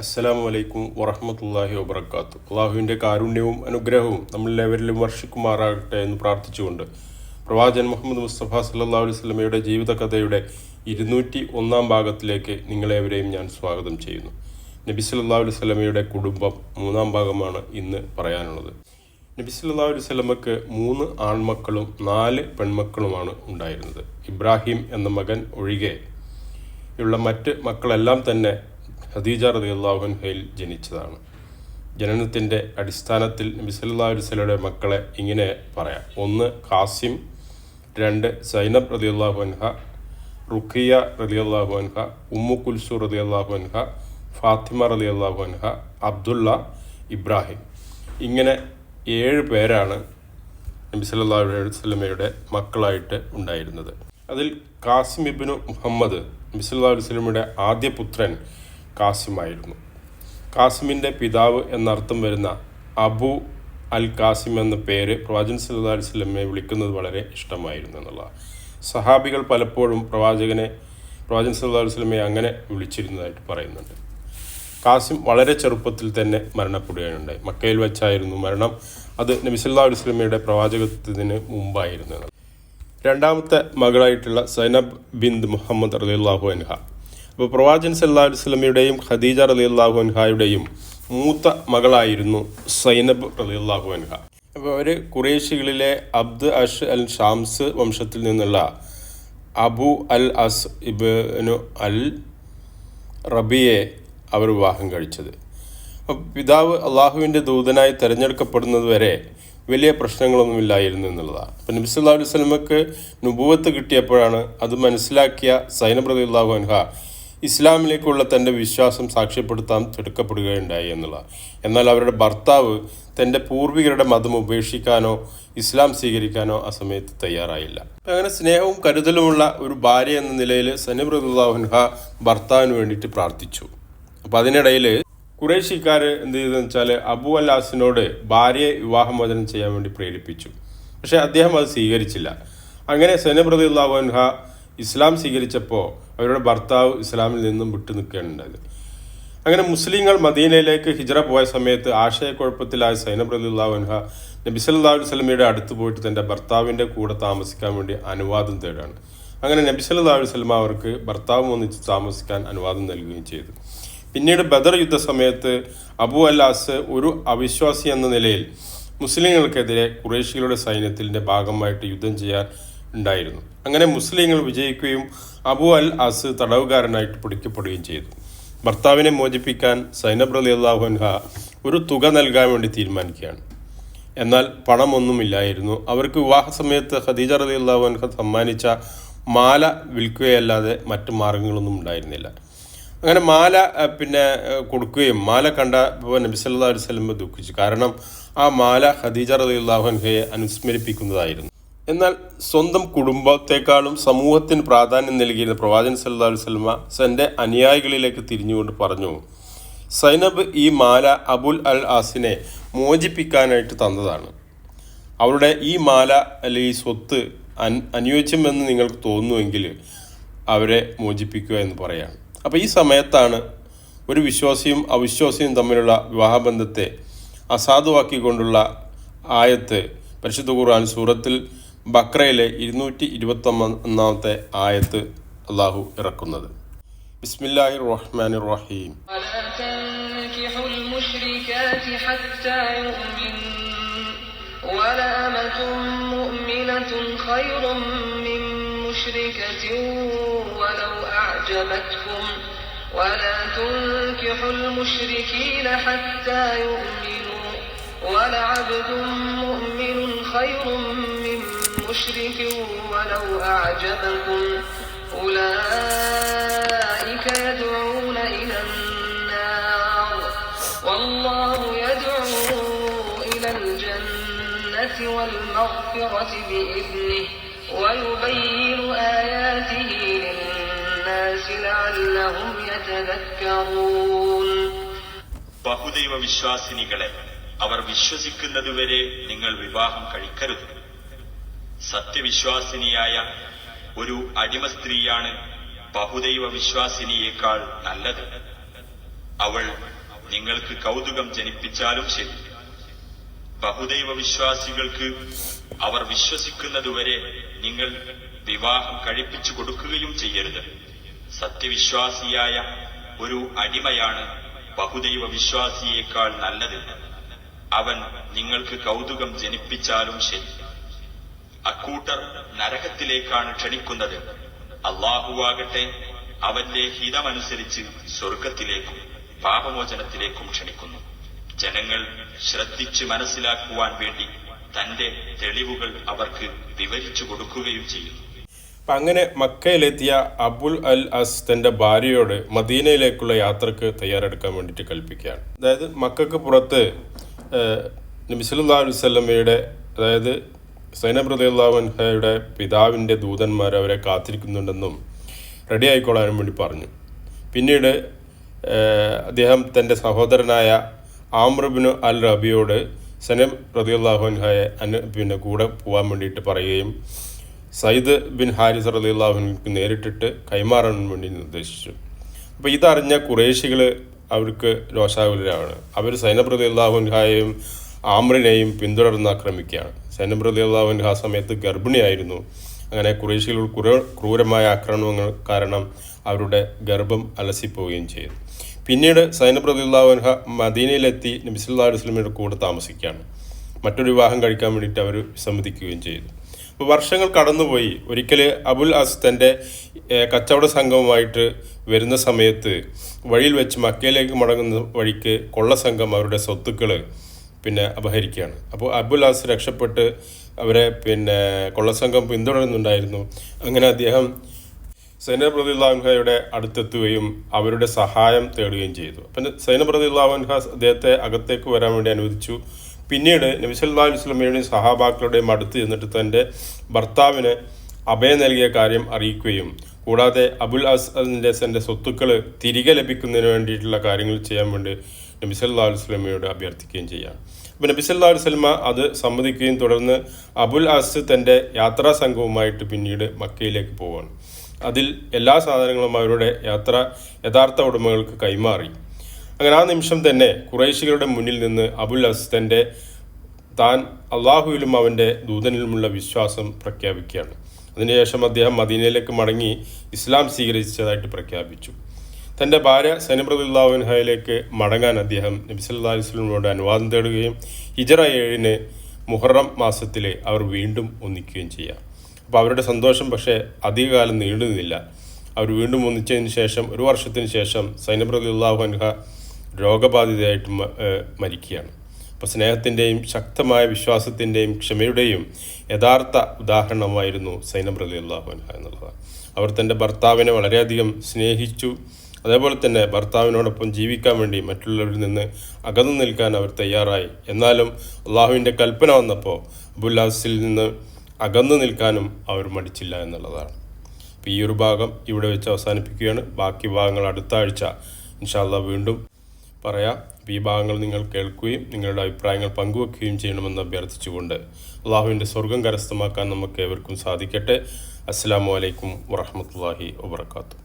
അസ്സലാമു അലൈക്കും വറഹമത്തല്ലാഹി വബർക്കാത്തു അള്ളാഹുവിന്റെ കാരുണ്യവും അനുഗ്രഹവും നമ്മളെല്ലാവരിലും വർഷിക്കുമാറാകട്ടെ എന്ന് പ്രാർത്ഥിച്ചുകൊണ്ട് പ്രവാചൻ മുഹമ്മദ് മുസ്തഫ സല്ലാ അലൈഹി സ്വലമയുടെ ജീവിതകഥയുടെ ഇരുന്നൂറ്റി ഒന്നാം ഭാഗത്തിലേക്ക് നിങ്ങളെവരെയും ഞാൻ സ്വാഗതം ചെയ്യുന്നു. നബി സല്ലാ അലൈഹി സ്വലമയുടെ കുടുംബം മൂന്നാം ഭാഗമാണ് ഇന്ന് പറയാനുള്ളത്. നബി സല്ലാ അലൈഹി സ്വലമക്ക് മൂന്ന് ആൺമക്കളും നാല് പെൺമക്കളുമാണ് ഉണ്ടായിരുന്നത്. ഇബ്രാഹിം എന്ന മകൻ ഒഴികെ ഉള്ള മറ്റ് മക്കളെല്ലാം തന്നെ ഖദീജ റതി അള്ളാഹുൻഹയിൽ ജനിച്ചതാണ്. ജനനത്തിന്റെ അടിസ്ഥാനത്തിൽ നബി സല്ലാ അലുസലയുടെ മക്കളെ ഇങ്ങനെ പറയാം. ഒന്ന് ഖാസിം. രണ്ട് സൈനബ് റതി അള്ളാഹുൻഹ റുഖിയ റതി അള്ളാഹുൻഹ ഉമ്മു കുൽസു റതി അള്ളാഹുൻഹ ഫാത്തിമ റതി അള്ളാഹുൻഹ അബ്ദുള്ള ഇബ്രാഹിം. ഇങ്ങനെ ഏഴ് പേരാണ് നബി വസല്ലമയുടെ മക്കളായിട്ട് ഉണ്ടായിരുന്നത്. അതിൽ കാസിം ഇബിനു മുഹമ്മദ് നബി വസല്ലമയുടെ ആദ്യ പുത്രൻ കാസിമായിരുന്നു. കാസിമിന്റെ പിതാവ് എന്നർത്ഥം വരുന്ന അബു അൽ കാസിം എന്ന പേര് പ്രവാചകൻ സല്ലല്ലാഹു അലൈഹി വസല്ലമയെ വിളിക്കുന്നത് വളരെ ഇഷ്ടമായിരുന്നു എന്നുള്ള സഹാബികൾ പലപ്പോഴും പ്രവാചകനെ പ്രവാചകൻ സല്ലല്ലാഹു അലൈഹി വസല്ലമയെ അങ്ങനെ വിളിച്ചിരുന്നതായിട്ട് പറയുന്നുണ്ട്. കാസിം വളരെ ചെറുപ്പത്തിൽ തന്നെ മരണപ്പെടുകയുണ്ടായി മക്കയിൽ വെച്ചായിരുന്നു മരണം. അത് നബി സല്ലല്ലാഹു അലൈഹി വസല്ലമയുടെ പ്രവാചകത്വത്തിന് മുമ്പായിരുന്നു രണ്ടാമത്തെ മകളായിട്ടുള്ള സൈനബ് ബിന്ദ് മുഹമ്മദ് റലിള്ളാഹു അൻഹ അപ്പോൾ പ്രവാചൻ സല്ലല്ലാഹു അലൈഹി വസല്ലമയുടെയും ഖദീജ റളിയല്ലാഹു അൻഹായുടെയും മൂത്ത മകളായിരുന്നു സൈനബ് റളിയല്ലാഹു അൻഹ. അപ്പോൾ അവർ കുറേശികളിലെ അബ്ദ് അഷ് അൽ ഷാംസ് വംശത്തിൽ നിന്നുള്ള Abu Al As Ibn Al റബിയെ അവർ വിവാഹം കഴിച്ചത്. പിതാവ് അള്ളാഹുവിന്റെ ദൂതനായി തിരഞ്ഞെടുക്കപ്പെടുന്നത് വരെ വലിയ പ്രശ്നങ്ങളൊന്നുമില്ലായിരുന്നു എന്നുള്ളതാണ്. അപ്പം നബി സല്ലല്ലാഹു അലൈഹി വസല്ലമക്ക് നുബുവത്ത് കിട്ടിയപ്പോഴാണ് അത് മനസ്സിലാക്കിയ സൈനബ് റതി അള്ളാഹു അൻഹ ഇസ്ലാമിലേക്കുള്ള തന്റെ വിശ്വാസം സാക്ഷ്യപ്പെടുത്താൻ ചെടുക്കപ്പെടുകയുണ്ടായി എന്നുള്ള. എന്നാൽ അവരുടെ ഭർത്താവ് തന്റെ പൂർവികരുടെ മതം ഉപേക്ഷിക്കാനോ ഇസ്ലാം സ്വീകരിക്കാനോ ആ സമയത്ത് തയ്യാറായില്ല. അങ്ങനെ സ്നേഹവും കരുതലുമുള്ള ഒരു ഭാര്യ എന്ന നിലയിൽ സൈനബ് റതി അൻഹ ഭർത്താവിന് വേണ്ടിയിട്ട് പ്രാർത്ഥിച്ചു. അപ്പം അതിനിടയിൽ കുറേശിക്കാർ എന്ത് ചെയ്തെന്ന് വെച്ചാൽ അബു അല്ലാസിനോട് ഭാര്യയെ വിവാഹമോചനം ചെയ്യാൻ വേണ്ടി പ്രേരിപ്പിച്ചു. പക്ഷേ അദ്ദേഹം അത് സ്വീകരിച്ചില്ല. അങ്ങനെ സെനബ്രതി അൻഹ ഇസ്ലാം സ്വീകരിച്ചപ്പോൾ അവരുടെ ഭർത്താവ് ഇസ്ലാമിൽ നിന്നും വിട്ടു നിൽക്കുകയുണ്ടായത് അങ്ങനെ മുസ്ലിങ്ങൾ മദീനയിലേക്ക് ഹിജ്റ പോയ സമയത്ത് ആശയക്കുഴപ്പത്തിലായ സൈനബ് അലിഹ നബി സല്ലല്ലാഹു അലൈഹി വസല്ലമയുടെ അടുത്ത് പോയിട്ട് തന്റെ ഭർത്താവിന്റെ കൂടെ താമസിക്കാൻ വേണ്ടി അനുവാദം തേടാണ് അങ്ങനെ നബി സല്ലല്ലാഹു അലൈഹി വസല്ലമ അവർക്ക് ഭർത്താവും ഒന്നിച്ച് താമസിക്കാൻ അനുവാദം നൽകുകയും ചെയ്തു. പിന്നീട് ബദർ യുദ്ധ സമയത്ത് അബു അല്ലാസ് ഒരു അവിശ്വാസി എന്ന നിലയിൽ മുസ്ലിങ്ങൾക്കെതിരെ കുറേശികളുടെ സൈന്യത്തിന്റെ ഭാഗമായിട്ട് യുദ്ധം ചെയ്യാൻ ഉണ്ടായിരുന്നു. അങ്ങനെ മുസ്ലിങ്ങൾ വിജയിക്കുകയും അബു അൽ അസ് തടവുകാരനായിട്ട് പിടിക്കപ്പെടുകയും ചെയ്തു. ഭർത്താവിനെ മോചിപ്പിക്കാൻ സൈനബ് അലി അള്ളാഹുൻഹ ഒരു തുക നൽകാൻ വേണ്ടി തീരുമാനിക്കുകയാണ്. എന്നാൽ പണമൊന്നുമില്ലായിരുന്നു. അവർക്ക് വിവാഹ സമയത്ത് ഖദീജ റലി അള്ളാഹുൻഹ സമ്മാനിച്ച മാല വിൽക്കുകയല്ലാതെ മറ്റു മാർഗങ്ങളൊന്നും ഉണ്ടായിരുന്നില്ല. അങ്ങനെ മാല പിന്നെ കൊടുക്കുകയും മാല കണ്ട നബി സല്ലല്ലാഹു അലൈഹി ദുഃഖിച്ചു. കാരണം ആ മാല ഖദീജ റളിയല്ലാഹു അൻഹയെ അനുസ്മരിപ്പിക്കുന്നതായിരുന്നു. എന്നാൽ സ്വന്തം കുടുംബത്തെക്കാളും സമൂഹത്തിന് പ്രാധാന്യം നൽകിയിരുന്ന പ്രവാചകൻ സല്ലാ അലൈഹി വസല്ലമ തന്റെ അനുയായികളിലേക്ക് തിരിഞ്ഞുകൊണ്ട് പറഞ്ഞു സൈനബ് ഈ മാല അബുൽ അൽ ആസിനെ മോചിപ്പിക്കാനായിട്ട് തന്നതാണ്. അവരുടെ ഈ മാല അല്ലെങ്കിൽ സ്വത്ത് അൻ അനുയോജ്യമെന്ന് നിങ്ങൾക്ക് തോന്നുമെങ്കിൽ അവരെ മോചിപ്പിക്കുക എന്ന് പറയാണ്. അപ്പോൾ ഈ സമയത്താണ് ഒരു വിശ്വാസിയും അവിശ്വാസിയും തമ്മിലുള്ള വിവാഹബന്ധത്തെ അസാധുവാക്കിക്കൊണ്ടുള്ള ആയത്ത് പരിശുദ്ധ ഖുർആൻ സൂറത്തിൽ ബക്രയിലെ ഇരുന്നൂറ്റി ഇരുപത്തി ഒന്നാമത്തെ ആയത്ത് അള്ളാഹു ഇറക്കുന്നത് ബിസ്മില്ലാഹി റഹ്മാൻ റഹീം ولا تنكحوا المشركات حتى يؤمنوا ولأمة مؤمنة خير من مشركة ولو أعجبتكم ولا تنكحوا المشركين حتى يؤمنوا ولعبد مؤمن خير من مشرك ولو أعجبكم أولئك يدعون إلى النار والله يدعو إلى الجنة والمغفرة بإذنه ويبين آياته للناس لعلهم يتذكرون ബഹുദൈവ വിശ്വാസിനികളെ അവർ വിശ്വസിക്കുന്നതുവരെ നിങ്ങൾ വിവാഹം കഴിക്കരുത് സത്യവിശ്വാസിനിയായ ഒരു അടിമ സ്ത്രീയാണ് ബഹുദൈവ വിശ്വാസിനിയേക്കാൾ നല്ലത്. അവൾ നിങ്ങൾക്ക് കൗതുകം ജനിപ്പിച്ചാലും ശരി. ബഹുദൈവ വിശ്വാസികൾക്ക് അവർ വിശ്വസിക്കുന്നതുവരെ നിങ്ങൾ വിവാഹം കഴിപ്പിച്ചു കൊടുക്കുകയും ചെയ്യരുത്. സത്യവിശ്വാസിയായ ഒരു അടിമയാണ് ബഹുദൈവ വിശ്വാസിയേക്കാൾ നല്ലത്. അവൻ നിങ്ങൾക്ക് കൗതുകം ജനിപ്പിച്ചാലും ശരി. അക്കൂട്ടർ നരകത്തിലേക്കാണ് ക്ഷണിക്കുന്നത്. അള്ളാഹുവാകട്ടെ അവന്റെ ഹിതമനുസരിച്ച് സ്വർഗത്തിലേക്കും പാപമോചനത്തിലേക്കും ക്ഷണിക്കുന്നു. ജനങ്ങൾ ശ്രദ്ധിച്ച് മനസ്സിലാക്കുവാൻ വേണ്ടി തന്റെ തെളിവുകൾ അവർക്ക് വിവരിച്ചു കൊടുക്കുകയും ചെയ്യുന്നു. അങ്ങനെ മക്കയിലെത്തിയ അബുൽ അൽ അസ് തന്റെ ഭാര്യയോട് മദീനയിലേക്കുള്ള യാത്രയ്ക്ക് തയ്യാറെടുക്കാൻ വേണ്ടിയിട്ട് കൽപ്പിക്കുകയാണ്. അതായത് മക്കൾക്ക് പുറത്ത് നബിസല്ലാ അലുസല്ലമ്മയുടെ അതായത് സൈനബ് ഹയുടെ പിതാവിന്റെ ദൂതന്മാർ അവരെ കാത്തിരിക്കുന്നുണ്ടെന്നും റെഡി ആയിക്കൊള്ളാനും വേണ്ടി പറഞ്ഞു. പിന്നീട് അദ്ദേഹം തന്റെ സഹോദരനായ ആമ്രബിനു അൽ റബിയോട് സനബ് റദിയുള്ളാഹുൻഹയെ അന് പിന്നെ കൂടെ പോകാൻ വേണ്ടിയിട്ട് പറയുകയും സയ്യിദ് ബിൻ ഹാരിസ് റലിള്ളാഹുവിനക്ക് നേരിട്ടിട്ട് കൈമാറാൻ വേണ്ടി നിർദ്ദേശിച്ചു. അപ്പോൾ ഇതറിഞ്ഞ കുറേശികൾ അവർക്ക് രോഷാകുലരാണ്. അവർ സൈനബ് റലിള്ളാഹുൻഹായെയും ആമ്രിനെയും പിന്തുടർന്ന് ആക്രമിക്കുകയാണ്. സൈനബ് റലിള്ളാഹുൻഹ ആ സമയത്ത് ഗർഭിണിയായിരുന്നു. അങ്ങനെ കുറേശ്യയിൽ ക്രൂര ക്രൂരമായ ആക്രമണങ്ങൾ കാരണം അവരുടെ ഗർഭം അലസിപ്പോവുകയും ചെയ്തു. പിന്നീട് സൈനബ് റലിള്ളാഹുൻഹ മദീനയിലെത്തി നബിസുല്ലാ വസ്ലമിയുടെ കൂടെ താമസിക്കുകയാണ്. മറ്റൊരു വിവാഹം കഴിക്കാൻ വേണ്ടിയിട്ട് അവർ സമ്മതിക്കുകയും ചെയ്തു. അപ്പോൾ വർഷങ്ങൾ കടന്നുപോയി. ഒരിക്കൽ അബുൽ അസ് തന്റെ കച്ചവട സംഘവുമായിട്ട് വരുന്ന സമയത്ത് വഴിയിൽ വെച്ച് മക്കയിലേക്ക് മടങ്ങുന്ന വഴിക്ക് കൊള്ള സംഘം അവരുടെ സ്വത്തുക്കൾ പിന്നെ അപഹരിക്കുകയാണ്. അപ്പോൾ അബുൽ അസ് രക്ഷപ്പെട്ട് അവരെ പിന്നെ കൊള്ളസംഘം പിന്തുടരുന്നുണ്ടായിരുന്നു. അങ്ങനെ അദ്ദേഹം സൈനബ് റദിള്ളാഹുൻഹയുടെ അടുത്തെത്തുകയും അവരുടെ സഹായം തേടുകയും ചെയ്തു. അപ്പം സൈനബ് റദിള്ളാഹുൻഹ അദ്ദേഹത്തെ അകത്തേക്ക് വരാൻ വേണ്ടി അനുവദിച്ചു. പിന്നീട് നബിസല്ലാ വസല്ലമയുടെയും സഹാബാക്കളുടെയും അടുത്ത് ചെന്നിട്ട് തന്റെ ഭർത്താവിന് അഭയം നൽകിയ കാര്യം അറിയിക്കുകയും കൂടാതെ അബുൽ അസ്അദിന്റെ തന്റെ സ്വത്തുക്കൾ തിരികെ ലഭിക്കുന്നതിന് വേണ്ടിയിട്ടുള്ള കാര്യങ്ങൾ ചെയ്യാൻ വേണ്ടി നബി സല്ലല്ലാഹു അലൈഹി വസല്ലമയോട് അഭ്യർത്ഥിക്കുകയും ചെയ്യാം അപ്പോൾ നബി സല്ലല്ലാഹു അലൈഹി അത് സമ്മതിക്കുകയും തുടർന്ന് അബുൽ അസ് തന്റെ യാത്രാ സംഘവുമായിട്ട് പിന്നീട് മക്കയിലേക്ക് പോവുകയാണ് അതിൽ എല്ലാ സാധനങ്ങളും അവരുടെ യാത്ര യഥാർത്ഥ ഉടമകൾക്ക് കൈമാറി. അങ്ങനെ ആ നിമിഷം തന്നെ കുറേശികളുടെ മുന്നിൽ നിന്ന് അബുൽ അസ് തന്റെ താൻ അള്ളാഹുവിലും അവന്റെ ദൂതനിലുമുള്ള വിശ്വാസം പ്രഖ്യാപിക്കുകയാണ്. അതിനുശേഷം അദ്ദേഹം മദീനയിലേക്ക് മടങ്ങി ഇസ്ലാം സ്വീകരിച്ചതായിട്ട് പ്രഖ്യാപിച്ചു. തന്റെ ഭാര്യ സൈനബ്രദുല്ലാഹുൻഹയിലേക്ക് മടങ്ങാൻ അദ്ദേഹം നബിസ് സല്ലല്ലാഹു അലൈഹി വസല്ലമയോട് അനുവാദം തേടുകയും ഹിജറ ഏഴിന് മുഹറം മാസത്തിൽ അവർ വീണ്ടും ഒന്നിക്കുകയും ചെയ്യാം. അപ്പോൾ അവരുടെ സന്തോഷം പക്ഷേ അധികകാലം നീണ്ടു നിന്നില്ല അവർ വീണ്ടും ഒന്നിച്ചതിന് ശേഷം ഒരു വർഷത്തിന് ശേഷം സൈനബ് റളിയല്ലാഹു അൻഹ രോഗബാധിതയായിട്ട് മരിക്കുകയാണ്. അപ്പോൾ സ്നേഹത്തിന്റെയും ശക്തമായ വിശ്വാസത്തിന്റെയും ക്ഷമയുടെയും യഥാർത്ഥ ഉദാഹരണമായിരുന്നു സൈനബ് റളിയല്ലാഹു അൻഹ എന്നുള്ളത്. അവർ തന്റെ ഭർത്താവിനെ വളരെയധികം സ്നേഹിച്ചു അതേപോലെ തന്നെ ഭർത്താവിനോടൊപ്പം ജീവിക്കാൻ വേണ്ടി മറ്റുള്ളവരിൽ നിന്ന് അകന്നു നിൽക്കാൻ അവർ തയ്യാറായി. എന്നാലും അള്ളാഹുവിന്റെ കൽപ്പന വന്നപ്പോൾ അബുല്ലാസിൽ നിന്ന് അകന്നു നിൽക്കാനും അവർ മടിച്ചില്ല എന്നുള്ളതാണ്. അപ്പോൾ ഈ ഒരു ഭാഗം ഇവിടെ വെച്ച് അവസാനിപ്പിക്കുകയാണ്. ബാക്കി ഭാഗങ്ങൾ അടുത്ത ആഴ്ച ഇൻഷാല്ല വീണ്ടും പറയാം. ഈ ഭാഗങ്ങൾ നിങ്ങൾ കേൾക്കുകയും നിങ്ങളുടെ അഭിപ്രായങ്ങൾ പങ്കുവെക്കുകയും ചെയ്യണമെന്ന് അഭ്യർത്ഥിച്ചുകൊണ്ട് അള്ളാഹുവിന്റെ സ്വർഗം കരസ്ഥമാക്കാൻ നമുക്ക് ഏവർക്കും സാധിക്കട്ടെ. അസ്സാം വലൈക്കും വറഹമത്തല്ലാഹി വാത്തു